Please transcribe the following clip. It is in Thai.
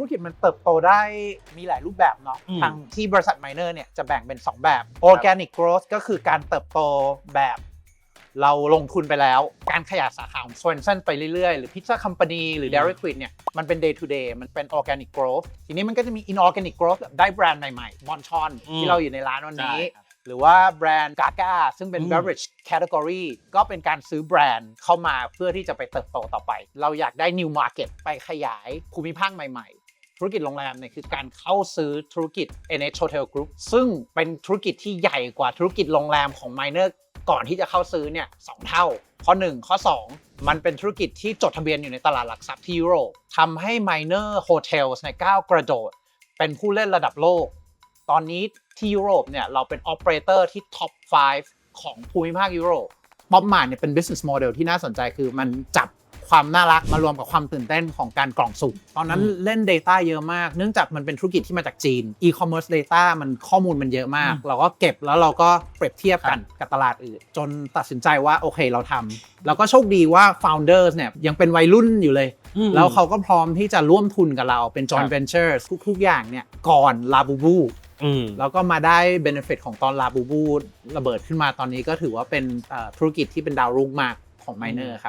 ธุรกิจมันเติบโตได้มีหลายรูปแบบเนาะอืม ทางที่บริษัทไมเนอร์เนี่ยจะแบ่งเป็น 2 แบบ Organic Growth ก็คือการเติบโตแบบ เราลงทุนไปแล้ว การขยายสาขาของ Swenson ไปเรื่อยๆ หรือ Pizza Company หรือ Dairy Queen เนี่ยมันเป็น day to day มันเป็น organic growth ทีนี้มันก็จะมี inorganic growth แบบได้แบรนด์ใหม่ๆมอนชอนอืม ที่เราอยู่ในร้านวันนี้ ใช่ครับ หรือว่าแบรนด์กา g a ซึ่งเป็น อืม beverage category ก็เป็นการซื้อแบรนด์เข้ามาเพื่อที่จะไปเติบโตต่อไป เราอยากได้ new market ไปขยายภูมิภาคใหม่ๆ ธุรกิจโรงแรมเนี่ยคือการเข้าซื้อธุรกิจ NH Hotel Group ซึ่งเป็นธุรกิจที่ใหญ่กว่าธุรกิจโรงแรมของ Miner ก่อนที่จะเข้าซื้อเนี่ยสองเท่า ข้อ 1 ข้อ 2 มันเป็นธุรกิจที่จดทะเบียนอยู่ในตลาดหลักทรัพย์ที่ยุโรปทำให้ Miner Hotels ในก้าวกระโดด เป็นผู้เล่นระดับโลก ตอนนี้ที่ยุโรปเนี่ยเราเป็น operator ที่ top 5ของภูมิภาคยุโรปป๊อปมาเนี่ยเป็น business model ที่น่าสนใจคือมันจับ ความน่ารักมารวมกับความตื่นเต้นของการกล่องสุ่มตอนนั้นอืมเล่น Data เยอะมาก เนื่องจากมันเป็นธุรกิจที่มาจากจีน e-commerce data มันข้อมูลมันเยอะมากอืมเราก็เก็บแล้วเราก็เปรียบเทียบกันครับกับตลาดอื่น จนตัดสินใจว่าโอเคเราทำแล้วก็โชคดีว่า founders เนี่ยยังเป็นวัยรุ่นอยู่เลย อืม แล้วเขาก็พร้อมที่จะร่วมทุนกับเราเป็นครั joint บ venture ทุกๆอย่างเนี่ยก่อนลาบูบูอืม แล้วก็มาได้ benefit ของตอนลาบูบูระเบิดขึ้นมาตอนนี้ก็ถือว่าเป็นเอ่อธุรกิจที่เป็นดาวรุ่งมากของ Miner ครับ